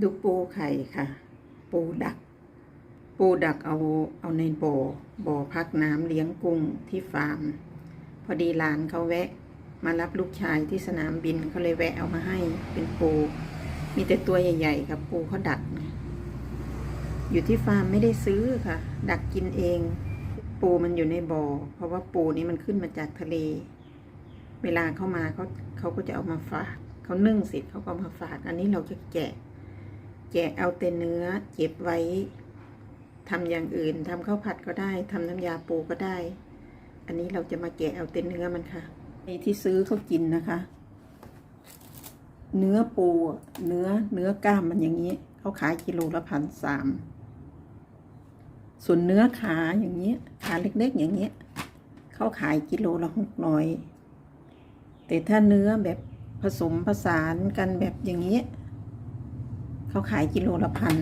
ดูปูไข่ค่ะ ปูดัก ปูดักเอาเอาในบ่อบ่อพักน้ำเลี้ยงกุ้งที่ฟาร์ม พอดีหลานเขาแวะ มารับลูกชายที่สนามบินเขาเลยแวะเอามาให้เป็นปู มีแต่ตัวใหญ่ๆครับปูเขาดัก อยู่ที่ฟาร์มไม่ได้ซื้อค่ะ ดักกินเอง ปูมันอยู่ในบ่อ เพราะว่าปูนี้มันขึ้นมาจากทะเล เวลาเข้ามาเขาเขาก็จะเอามาฝากเขานึ่งเสร็จเขาก็มาฝาก อันนี้เราจะแกะ แกะเอาแต่เนื้อเก็บไว้ทำอย่างอื่นทำข้าวผัดก็ได้ทำน้ำยาปูก็ได้ อันนี้เราจะมาแกะเอาแต่เนื้อมันค่ะไอที่ซื้อเขากินนะคะ เนื้อปูเนื้อเนื้อกล้ามมันอย่างนี้เขาขายกิโลละพันสามส่วนเนื้อขาอย่างนี้ขาเล็กๆอย่างเงี้เขาขายกิโลละหกร้อยแต่ถ้าเนื้อแบบผสมผสานกันแบบอย่างนี้ เขาขายกิโลละพัน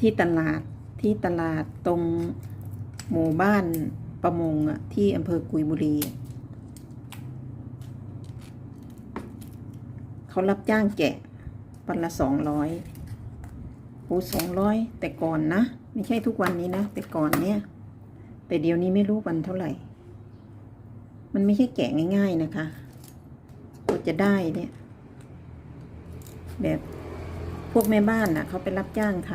ที่ตลาดที่ตลาดตรงหมู่บ้านประมงอะที่อำเภอกุยบุรี เขารับจ้างแกะวันละสองร้อยโอ้สองร้อยแต่ก่อนนะ ไม่ใช่ทุกวันนี้นะ แต่ก่อนเนี่ย แต่เดี๋ยวนี้ไม่รู้วันเท่าไหร่ มันไม่ใช่แกะง่าย ๆนะคะกว่าจะได้เนี่ย แบบพวกแม่บ้านน่ะ เขาไปรับจ้างท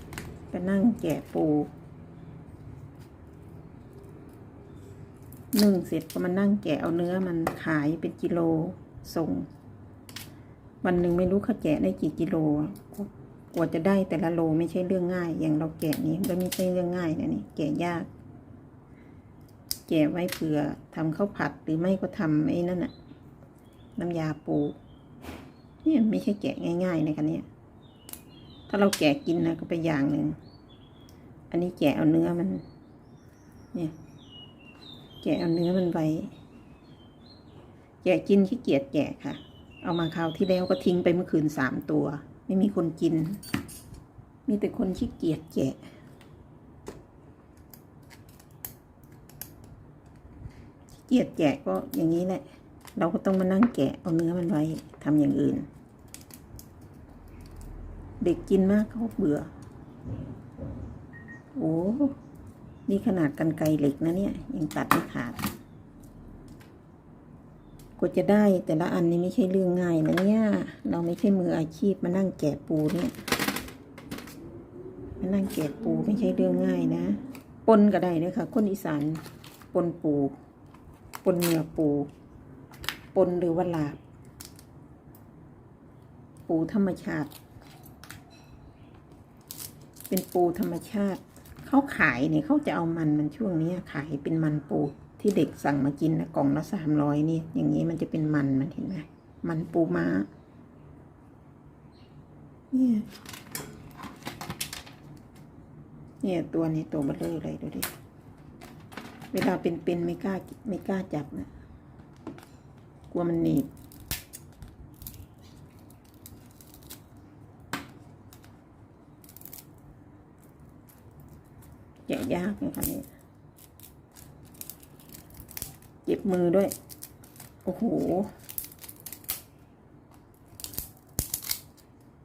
ำไปนั่งแกะปูนึ่งเสร็จก็มานั่งแกะเอาเนื้อมันขายเป็นกิโลส่ง วันหนึ่งไม่รู้เขาแกะได้กี่กิโลกว่าจะได้แต่ละโลไม่ใช่เรื่องง่าย อย่างเราแกะนี้ก็ไม่ใช่เรื่องง่ายนะนี่แกะยาก แกะไว้เผื่อทำข้าวผัดหรือไม่ก็ทำไอ้นั่นน่ะ น้ำยาปู เนี่ยไม่ใช่แกะง่ายๆนะคะเนี่ยถ้าเราแกะกินนะก็ไปอย่างหนึ่ง อันนี้แกะเอาเนื้อมัน เนี่ย แกะเอาเนื้อมันไว้ แกะกินขี้เกียจแกะค่ะ เอามาคราวที่แล้วก็ทิ้งไปเมื่อคืนสามตัว ไม่มีคนกิน มีแต่คนขี้เกียจแกะขี้เกียจแกะก็อย่างนี้แหละ เราก็ต้องมานั่งแกะเอาเนื้อมันไว้ทำอย่างอื่น เด็กกินมากเขาเบื่อ โอ้นี่ขนาดกันไกรเหล็กนะเนี่ย ยังตัดไม่ขาดกว่าจะได้แต่ละอันนี้ไม่ใช่เรื่องง่ายนะเนี่ย เราไม่ใช่มืออาชีพมานั่งแกะปูเนี่ยมานั่งแกะปูไม่ใช่เรื่องง่ายนะปนก็ได้นะคะคนอีสานปนปูปนเนื้อปู ปนหรือว่าลาบ ปูธรรมชาติ เป็นปูธรรมชาติ เขาขายเนี่ยเขาจะเอามันมันช่วงนี้ขายเป็นมันปูที่เด็กสั่งมากินนะกล่องละสามร้อยนี่ อย่างนี้มันจะเป็นมันมันเห็นไหมมันปูม้า เนี่ยเนี่ย ตัวนี้ตัวเบลเลอร์เลยดูดิ เวลาเป็นๆไม่กล้าไม่กล้าจับนะ กลัวมันหนีบแกะยากนะคะนี่เจ็บมือด้วย โอ้โห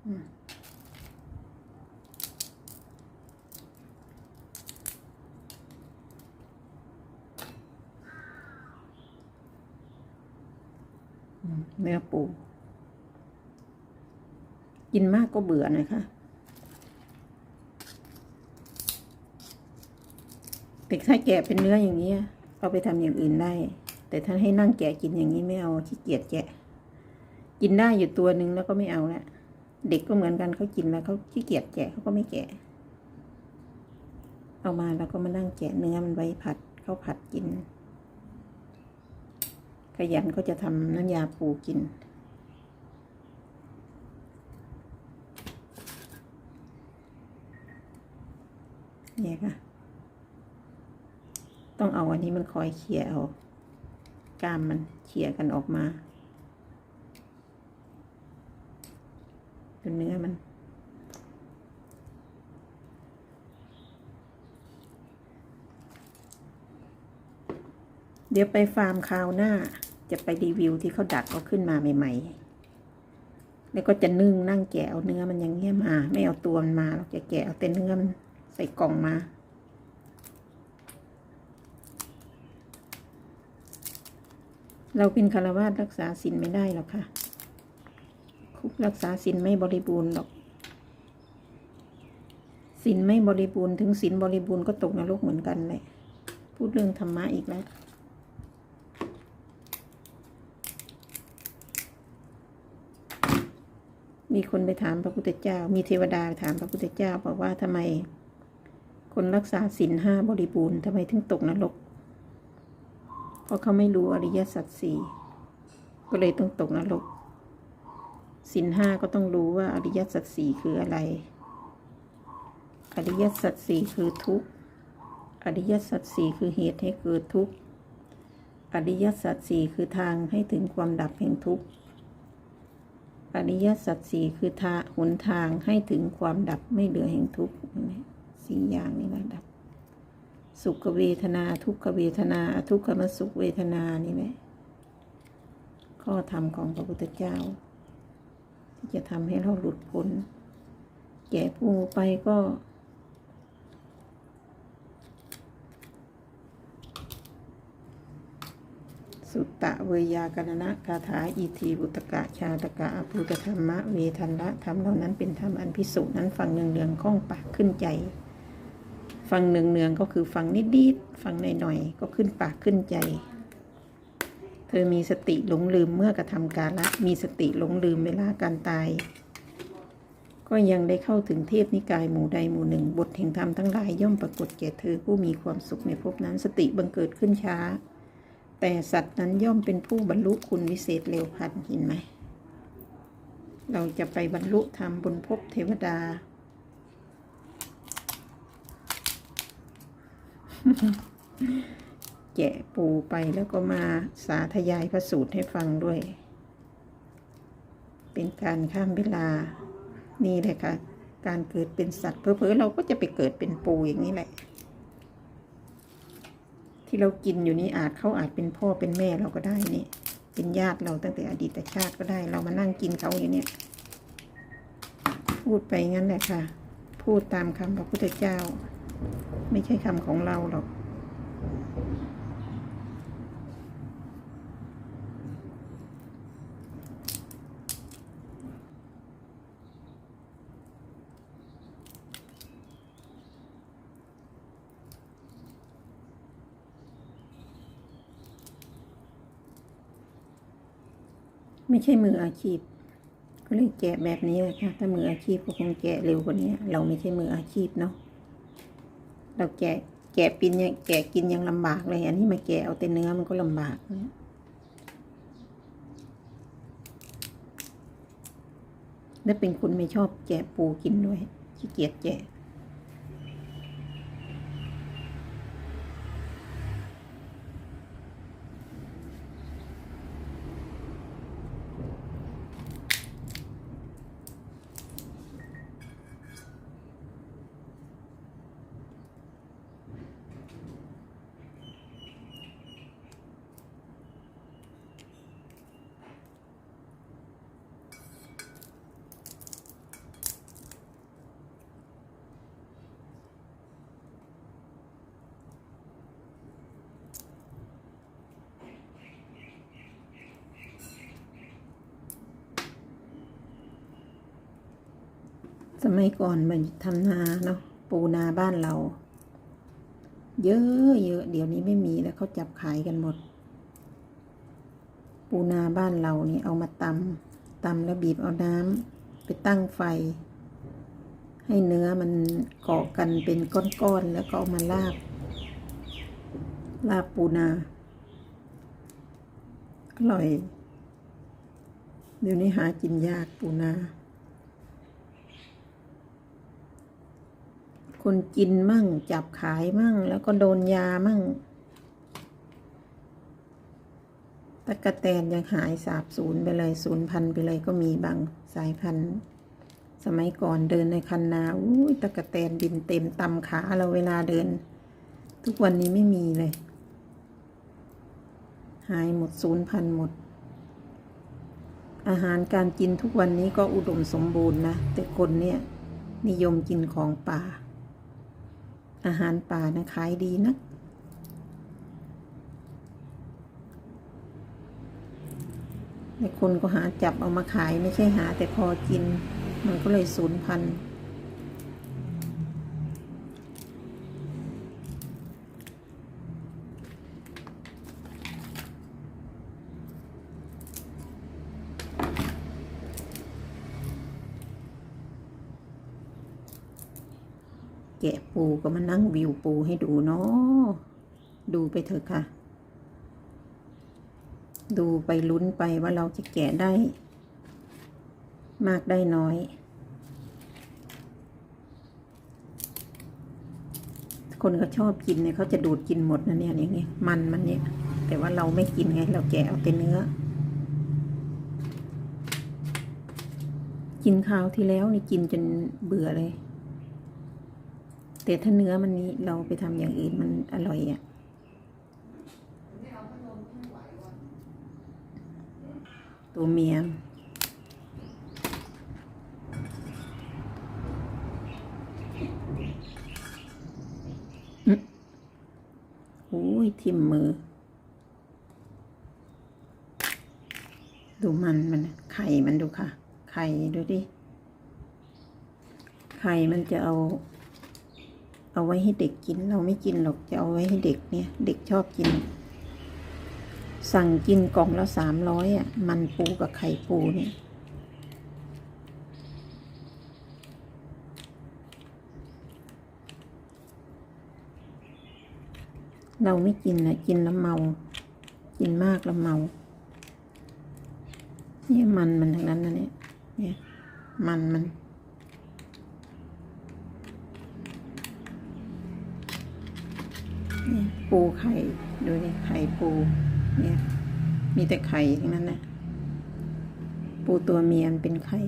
อืม เนื้อปู กินมากก็เบื่อนะคะแต่ถ้าแกะเป็นเนื้ออย่างนี้เอาไปทำอย่างอื่นได้ แต่ถ้านให้นั่งแกะกินอย่างนี้ไม่เอาขี้เกียจแกะ กินได้อยู่ตัวหนึ่งแล้วก็ไม่เอาละเด็กก็เหมือนกันเขากินแล้วเขาขี้เกียจแกะเขาก็ไม่แกะ เอามาแล้วก็มานั่งแกะเนื้อมันไว้ผัดเขาผัดกิน ขยันก็จะทำน้ำยาปูกิน เนี่ยค่ะ ต้องเอาอันนี้มันคอยเขี่ยเอากล้ามมันเขี่ยกันออกมาเป็นเนื้อมันเดี๋ยวไปฟาร์มคราวหน้า จะไปรีวิวที่เขาดักเขาขึ้นมาใหม่ ๆ แล้วก็จะนึ่งนั่งแกะเอาเนื้อมันอย่างเงี้ยมา ไม่เอาตัวมันมาเราจะแกะเอาแต่เนื้อมันใส่กล่องมา เราเป็นคารวาสรักษาศีลไม่ได้หรอกค่ะ คุกรักษาศีลไม่บริบูรณ์หรอกศีลไม่บริบูรณ์ถึงศีลบริบูรณ์ก็ตกนรกเหมือนกันเลยพูดเรื่องธรรมะอีกแล้ว มีคนไปถามพระพุทธเจ้า มีเทวดาไปถามพระพุทธเจ้า บอกว่าทำไม คนรักษาศีลห้าบริบูรณ์ทำไมถึงตกนรก เพราะเขาไม่รู้อริยสัจสี่ก็เลยต้องตกนรกศีลห้าก็ต้องรู้ว่าอริยสัจสี่คืออะไร อริยสัจสี่คือทุกข์ อริยสัจสี่คือเหตุให้เกิดทุกข์ อริยสัจสี่คือทางให้ถึงความดับแห่งทุกข์ อริยสัจสี่คือทาหนทางให้ถึงความดับไม่เหลือแห่งทุกข์นี่สี่อย่างนี้แหละดับ สุขเวทนาทุกขเวทนาทุกขมสุขเวทนานี่แหละข้อธรรมของพระพุทธเจ้า ที่จะทำให้เราหลุดพ้นแก่ผู้ไปก็ สุตตะเวยากรณะคาถาอีทีบุตกะชาตกะอภูตธรรมะเวทันละธรรมเหล่านั้นเป็นธรรมอันพิสูจน์นั้นฟังเนืองเนืองๆข้องปากขึ้นใจ ฟังเนืองเนืองๆก็คือฟังนิดๆฟังหน่อยๆก็ขึ้นปากขึ้นใจ เธอมีสติหลงลืมเมื่อกระทำกาละมีสติหลงลืมเวลาการตาย ก็ยังได้เข้าถึงเทพนิกายหมู่ใดหมู่หนึ่ง บทแห่งธรรมทั้งหลายย่อมปรากฏแก่เธอผู้มีความสุขในภพนั้นสติบังเกิดขึ้นช้า แต่สัตว์นั้นย่อมเป็นผู้บรรลุคุณวิเศษเร็วพันเห็นไหม เราจะไปบรรลุธรรมบนภพเทวดา แกะปูไปแล้วก็มาสาธยายพระสูตรให้ฟังด้วย เป็นการข้ามเวลา นี่แหละค่ะ การเกิดเป็นสัตว์เพอๆเราก็จะไปเกิดเป็นปูอย่างนี้แหละ ที่เรากินอยู่นี้อาจเขาอาจเป็นพ่อเป็นแม่เราก็ได้นี่ เป็นญาติเราตั้งแต่อดีตชาติก็ได้ เรามานั่งกินเขาอยู่เนี่ย พูดไปงั้นแหละค่ะ พูดตามคำพระพุทธเจ้า ไม่ใช่คำของเราหรอก ไม่ใช่มืออาชีพก็เลยแกะแบบนี้เลยค่ะ ถ้ามืออาชีพก็คงแกะเร็วกว่านี้ เราไม่ใช่มืออาชีพเนาะ เราแกะแกะปินยังแกะกินยังลำบากเลย อันนี้มาแกะเอาแต่เนื้อมันก็ลำบากนะและเป็นคนไม่ชอบแกะปูกินด้วยขี้เกียจแกะ สมัยก่อนมันทำนาเนาะปูนาบ้านเรา เยอะเยอะเดี๋ยวนี้ไม่มีแล้วเขาจับขายกันหมด ปูนาบ้านเรานี่เอามาตำตำแล้วบีบเอาน้ำไปตั้งไฟ ให้เนื้อมันเกาะกันเป็นก้อนๆแล้วก็เอามาลาบ ลาบปูนา อร่อย เดี๋ยวนี้หากินยากปูนา คนกินมั่ง จับขายมั่ง แล้วก็โดนยามั่งตะกะแตนยังหายสาบสูญไปเลยสูญพันไปเลยก็มีบางสายพันธุ์สมัยก่อนเดินในคันนาอุ้ยตะกะแตนบินเต็มตำขาเราเวลาเดิน ทุกวันนี้ไม่มีเลย หายหมดสูญพันหมด อาหารการกินทุกวันนี้ก็อุดมสมบูรณ์นะ แต่คนเนี่ย นิยมกินของป่า อาหารป่านะขายดีนะแต่คนก็หาจับเอามาขายไม่ใช่หาแต่พอกิน มันก็เลยสูญพันธุ์ แกะปูก็มานั่งวิวปูให้ดูเนาะดูไปเถอะค่ะ ดูไปลุ้นไปว่าเราจะแกะได้ มากได้น้อย คนเขาชอบกินเนี่ยเขาจะดูดกินหมดนะเนี่ยอย่างเงี้ยมันมันเนี่ย แต่ว่าเราไม่กินไงเราแกะเอาแต่เนื้อ กินข้าวที่แล้วนี่กินจนเบื่อเลย แต่ถ้าเนื้อมันนี้เราไปทำอย่างอื่นมันอร่อยอะ่ะตัวเมียมโอ้ยทิ่มมือ ดูมันมันไข่มันดูค่ะ ไข่ดูดิ ไข่มันจะเอา เอาไว้ให้เด็กกิน เราไม่กินหรอกจะเอาไว้ให้เด็กเนี่ย เด็กชอบกิน สั่งกินกล่องละสามร้อยอะ มันปูกับไข่ปูเนี่ยเราไม่กินนะกินแล้วเมา กินมากแล้วเมาเนี่ยมันมันทั้งนั้นนะเนี่ยเนี่ยมันมัน เนี่ย ปูไข่ดูนี่ไข่ปูเนี่ยมีแต่ไข่ทั้งนั้นนะปูตัวเมียนเป็นไข่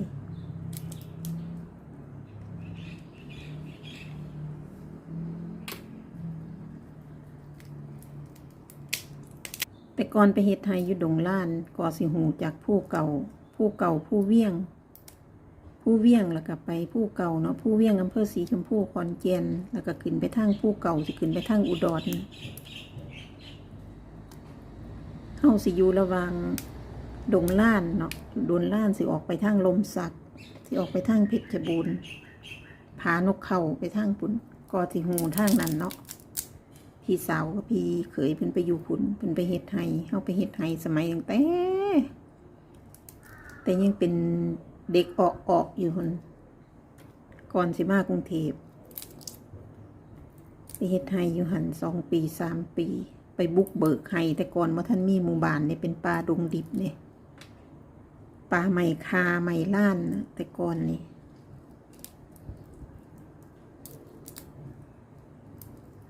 แต่ก่อนไปเฮ็ดไทยอยู่ดงล้านก็สิหูจากผู้เก่า ผู้เก่าผู้เวียง ผู้เวียงแล้วก็ไปผู้เก่าเนาะผู้เวียงอำเภอสีชมพูขอนแก่นแล้วก็ขึ้นไปทางผู้เก่าสิขึ้นไปทางอุดรเฮาสิอยู่ระว่างดงล้านเนาะดนล้านสิออกไปทางลมสักสิออกไปทางเพชรบูรณ์ผานกเข่าไปทางปุ่นก็สิหูทางนั้นเนาะพี่สาวกับพี่เขยเพิ่นไปอยู่พุ่นเพิ่นไปเฮ็ดไห้เฮาไปเฮ็ดไห้สมัยตั้งแต่แต่ยังเป็น เด็กออกออกอยู่พุ่นก่อนสิมากรุงเทพไปเฮ็ดไห้อยู่หันสองปีสามปี ไปบุกเบิกไห้แต่ก่อนว่าท่านมีหมู่บ้านเนี่ยเป็นป่าดงดิบเนี่ยป่าไม้คาไม้ล้านนะแต่ก่อนนี่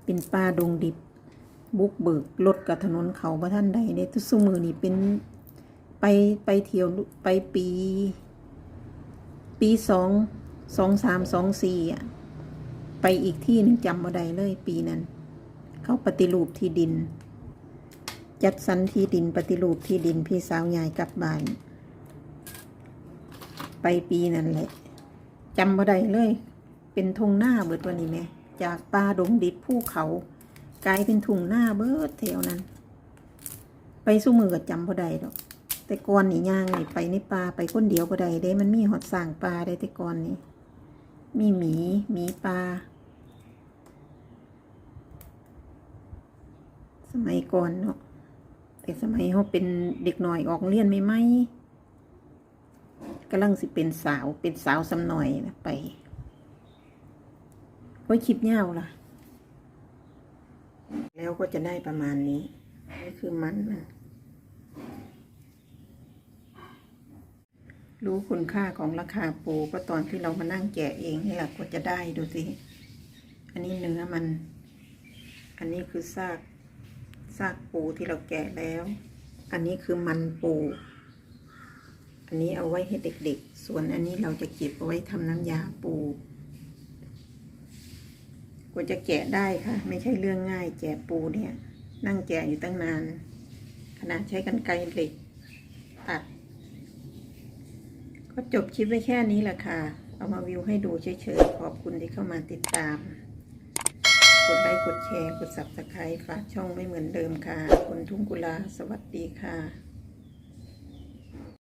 เป็นป่าดงดิบ บุกเบิกรถกับถนนเขาบ่อท่านใดเนี่ยทุกสมือนี่เป็นไปไปเที่ยวไปปี ปีสองสองสามสองสี่อะไปอีกที่หนึ่งจำบ่ได้เลยปีนั้น เขาปฏิรูปที่ดิน จัดสรรที่ดินปฏิรูปที่ดินพี่สาวใหญ่กลับบ้าน ไปปีนั้นแหละจำบ่ได้เลย เป็นทงหน้าเบิดวันนี้แหม่จากป่าดงดิบภูเขา กลายเป็นทุ่งหน้าเบิดแถวนั้น ไปสู้มือกับจำบ่ได้ดอก แต่ก่อนนี่ย่างนี่ไปในป่าไปคนเดียวบ่ได้เด้มันมีหอดสร้างป่าได้แต่ก่อนนี่มีหมีหมีป่าสมัยก่อนเนาะแต่สมัยเขาเป็นเด็กหน่อยออกเรียนไม่ไหมกำลังสิเป็นสาวเป็นสาวสำหน่อยนะไปไว้คลิปเงาล่ะ แล้วก็จะได้ประมาณนี้นี่คือมันมัน รู้คุณค่าของราคาปูก็ตอนที่เรามานั่งแกะเองนี่แหละก็จะได้ดูสิ อันนี้เนื้อมัน อันนี้คือซากซากปูที่เราแกะแล้ว อันนี้คือมันปู อันนี้เอาไว้ให้เด็กๆ ส่วนอันนี้เราจะเก็บเอาไว้ทำน้ำยาปูกว่าจะแกะได้ค่ะ ไม่ใช่เรื่องง่ายแกะปูเนี่ย นั่งแกะอยู่ตั้งนาน ขนาดใช้กันไกรเหล็กตัด ก็จบคลิปไว้แค่นี้แหละค่ะ เอามาวิวให้ดูเฉยๆ ขอบคุณที่เข้ามาติดตาม กดไลค์กดแชร์ กด subscribe ฝากช่องไม่เหมือนเดิมค่ะคนทุ่งกุลา สวัสดีค่ะ